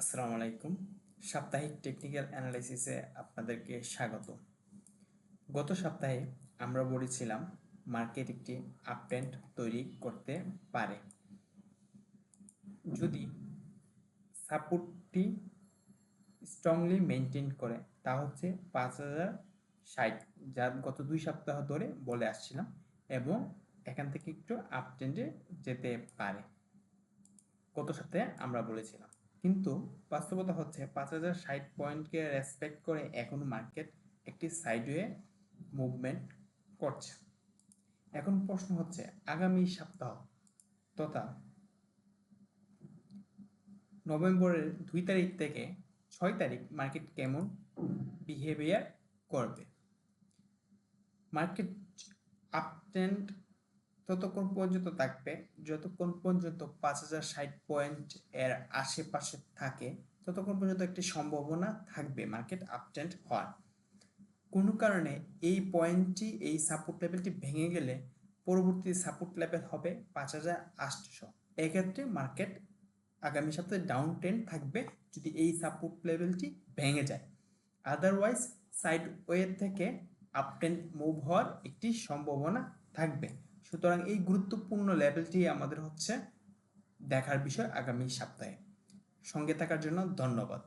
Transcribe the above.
আসসালামু আলাইকুম। সাপ্তাহিক টেকনিক্যাল অ্যানালাইসিসে আপনাদেরকে স্বাগত। গত সপ্তাহে আমরা বলেছিলাম মার্কেট একটি আপট্রেন্ড তৈরি করতে পারে। যদি সাপোর্টটি স্ট্রংলি মেনটেন করে, তা হচ্ছে পাঁচ হাজার ষাট, যা গত দুই সপ্তাহ ধরে বলে আসছিলাম এবং এখান থেকে একটু আপট্রেন্ডে যেতে পারে। গত সপ্তাহে আমরা বলেছিলাম। কিন্তু বাস্তবতা হচ্ছে পাঁচ হাজার ষাট পয়েন্টকে রেসপেক্ট করে এখনও মার্কেট একটি সাইডওয়ে মুভমেন্ট করছে। এখন প্রশ্ন হচ্ছে, আগামী সপ্তাহ তথা নভেম্বরের দুই তারিখ থেকে ছয় তারিখ মার্কেট কেমন বিহেভিয়ার করবে? মার্কেট আপ ট্রেন্ড ততক্ষণ পর্যন্ত থাকবে। যতক্ষণ পর্যন্ত পাঁচ হাজার ষাট পয়েন্ট এর আশেপাশে থাকে, ততক্ষণ পর্যন্ত একটি সম্ভাবনা থাকবে মার্কেট আপট্রেন্ড হওয়ার। কোনো কারণে এই পয়েন্টটি এই সাপোর্ট লেভেলটি ভেঙে গেলে পরবর্তী সাপোর্ট লেভেল হবে পাঁচ হাজার আটশো। এক্ষেত্রে মার্কেট আগামী সপ্তাহে ডাউন ট্রেন্ড থাকবে যদি এই সাপোর্ট লেভেলটি ভেঙে যায়। আদারওয়াইজ সাইড ওয়ে থেকে আপ ট্রেন্ড মুভ হওয়ার একটি সম্ভাবনা থাকবে। সুতরাং এই গুরুত্বপূর্ণ লেভেলটি আমাদের হচ্ছে দেখার বিষয় আগামী সপ্তাহে। সঙ্গে থাকার জন্য ধন্যবাদ।